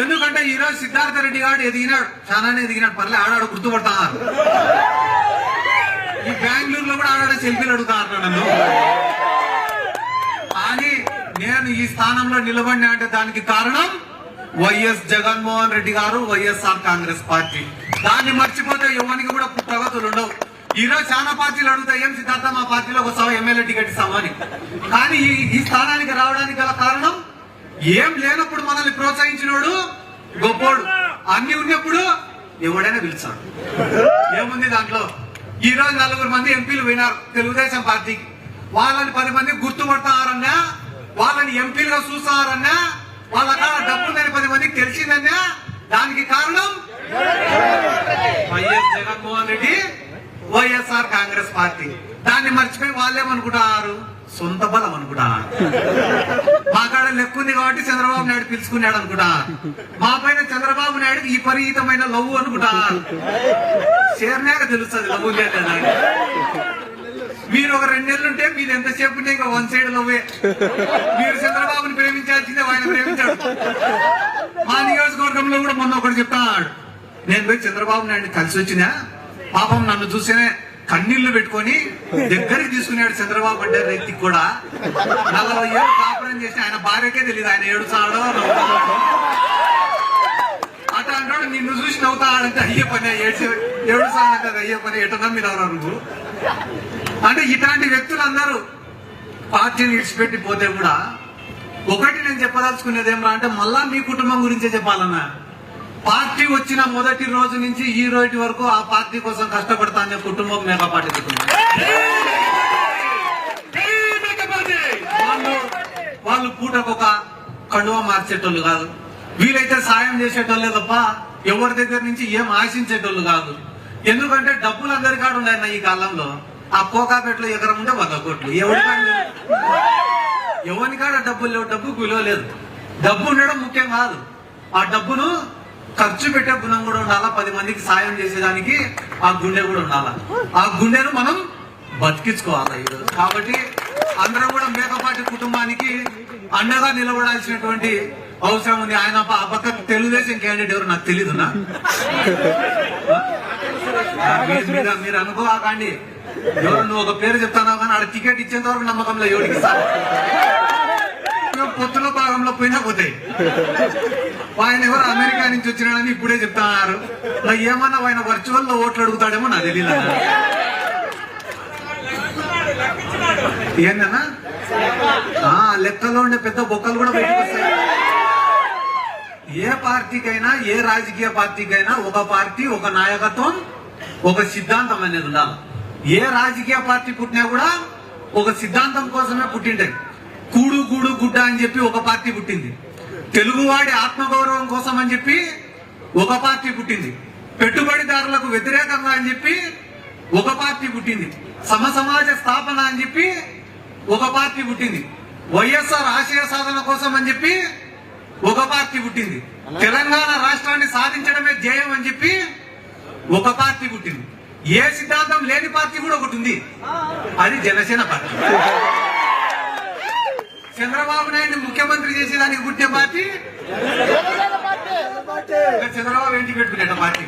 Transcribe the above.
ఎందుకంటే ఈరోజు సిద్ధార్థ రెడ్డి గారు ఎదిగినాడు చాలానే ఎదిగినాడు పర్లే ఆడాడు గుర్తుపడుతున్నారు. ఈ బెంగళూరులో కూడా ఆడాడు సెల్ఫీలు అడుగుతున్నారు నన్ను. కానీ నేను ఈ స్థానంలో నిలబడినా అంటే దానికి కారణం వైఎస్ జగన్మోహన్ రెడ్డి గారు వైఎస్ఆర్ కాంగ్రెస్ పార్టీ. దాన్ని మర్చిపోతే యువనికి కూడా ప్రగతులు ఉండవు. ఈరోజు చాలా పార్టీలు అడుగుతాయి ఏం సిద్ధార్థ మా పార్టీలో వస్తావు ఎమ్మెల్యే టికెట్ ఇస్తామని కానీ ఈ స్థానానికి రావడానికి గల కారణం ఏం లేనప్పుడు మనల్ని ప్రోత్సహించినోడు గొప్పోడు. అన్ని ఉన్నప్పుడు ఎవడైనా పిలిచాడు ఏముంది దాంట్లో? ఈ రోజు నలుగురు మంది ఎంపీలు పోయినారు తెలుగుదేశం పార్టీకి. వాళ్ళని పది మంది గుర్తుపడతారన్నా వాళ్ళని ఎంపీలుగా చూస్తారన్నా వాళ్ళ కాడ డబ్బుందని పది మందికి తెలిసిందన్నా దానికి కారణం YS Jaganmohan Reddy YSR Congress party. దాన్ని మర్చిపోయి వాళ్ళేమనుకుంటారు? సొంత బలం అనుకుంటా. మా కాడ లెక్కుంది కాబట్టి చంద్రబాబు నాయుడు పిలుచుకున్నాడు అనుకుంటా. మా పైన చంద్రబాబు నాయుడు ఈ పరిహితమైన లవ్వు అనుకుంటా. చేరినాక తెలుస్తుంది లవ్వు లేదా మీరు ఒక రెండేళ్ళు ఉంటే మీరు ఎంతసేపు ఉంటే ఇంకా వన్ సైడ్ లవ్వే. మీరు చంద్రబాబుని ప్రేమించాల్సిందే ఆయన ప్రేమించాడు. మా నియోజకవర్గంలో కూడా మొన్న ఒకటి చెప్తాడు. నేను పోయి చంద్రబాబు నాయుడు కలిసి వచ్చినా పాపం నన్ను చూసేనే కన్నీళ్ళు పెట్టుకొని దగ్గరికి తీసుకున్నాడు చంద్రబాబు అంటే రైతుకి కూడా. నలభై ఏళ్ళు కాపురం చేసి ఆయన భార్యకే తెలియదు ఆయన ఏడుచాడో నవ్వుతాడో అట్లా అంటాడు నిన్ను చూసి నవ్వుతాడంటే అయ్యే పని ఏడ్చి ఏడుస్తాడంటే అయ్యే పని. ఎట నమ్మినవరా నువ్వు? అంటే ఇట్లాంటి వ్యక్తులందరూ పార్టీని విడిచిపెట్టి పోతే కూడా ఒకటి నేను చెప్పదలుచుకునేది ఏమరా అంటే మళ్ళా మీ కుటుంబం గురించే చెప్పాలన్నా. పార్టీ వచ్చిన మొదటి రోజు నుంచి ఈ రోజు వరకు ఆ పార్టీ కోసం కష్టపడతా అనే కుటుంబం మేఘా పార్టీ కుటుంబం వాళ్ళు వాళ్ళు పూటకొక కండువ మార్చేటోళ్ళు కాదు. వీలైతే సాయం చేసేటోళ్ళే తప్ప ఎవరి దగ్గర నుంచి ఏం ఆశించేటోళ్ళు కాదు. ఎందుకంటే డబ్బులు అందరి కాడ ఈ కాలంలో ఆ కోకాపేటలో ఎకరం ఉంటే వంద కోట్లు. ఎవరి కాడ ఎవరి కాడ డబ్బులు లేవు డబ్బుకు విలువ లేదు. డబ్బు ఉండడం ముఖ్యం కాదు. ఆ డబ్బును ఖర్చు పెట్టే గుణం కూడా ఉండాలా? పది మందికి సాయం చేసేదానికి ఆ గుండె కూడా ఉండాలా? ఆ గుండెను మనం బతికించుకోవాలి ఈరోజు? కాబట్టి అందరం కూడా మేకపాటి కుటుంబానికి అండగా నిలబడాల్సినటువంటి అవసరం ఉంది. ఆయన ఆ పక్క తెలుగుదేశం క్యాండిడేట్ ఎవరు? నాకు తెలీదు మీరు- మీరు మీరు ఎవరు నువ్వు ఒక పేరు చెప్తాను కానీ ఆడ టికెట్ ఇచ్చేంత వరకు నమ్మకంలో ఎవరికి కొంచెం పొత్తుల భాగంలో పోయినా పోతాయి ఆయన ఎవరు అమెరికా నుంచి వచ్చినాడని ఇప్పుడే చెప్తారు. ఏమన్నా ఆయన వర్చువల్లో ఓట్లు అడుగుతాడేమో నాకు తెలియదు ఏందన్నా? ఆ లెక్కలో ఉండే పెద్ద బొక్కలు కూడా బయటకు వస్తాయి. ఏ పార్టీకైనా ఏ రాజకీయ పార్టీకైనా ఒక పార్టీ ఒక నాయకత్వం ఒక సిద్ధాంతం అనేది ఉండాలి. ఏ రాజకీయ పార్టీ పుట్టినా కూడా ఒక సిద్ధాంతం కోసమే పుట్టింటాయి. కూడు గూడు గుడ్డ అని చెప్పి ఒక పార్టీ పుట్టింది. తెలుగువాడి ఆత్మగౌరవం కోసం అని చెప్పి ఒక పార్టీ పుట్టింది. పెట్టుబడిదారులకు వ్యతిరేకంగా అని చెప్పి ఒక పార్టీ పుట్టింది. సమ సమాజ స్థాపన అని చెప్పి ఒక పార్టీ పుట్టింది. వైఎస్ఆర్ ఆశయ సాధన కోసం అని చెప్పి ఒక పార్టీ పుట్టింది. తెలంగాణ రాష్ట్రాన్ని సాధించడమే ధ్యేయం అని చెప్పి ఒక పార్టీ పుట్టింది. ఏ సిద్ధాంతం లేని పార్టీ కూడా ఒకటి ఉంది. అది జనసేన పార్టీ. చంద్రబాబు నాయుడు ముఖ్యమంత్రి చేసేదానికి పుట్టిన పార్టీ? చంద్రబాబు ఏంటి పెట్టుకునేట పార్టీ.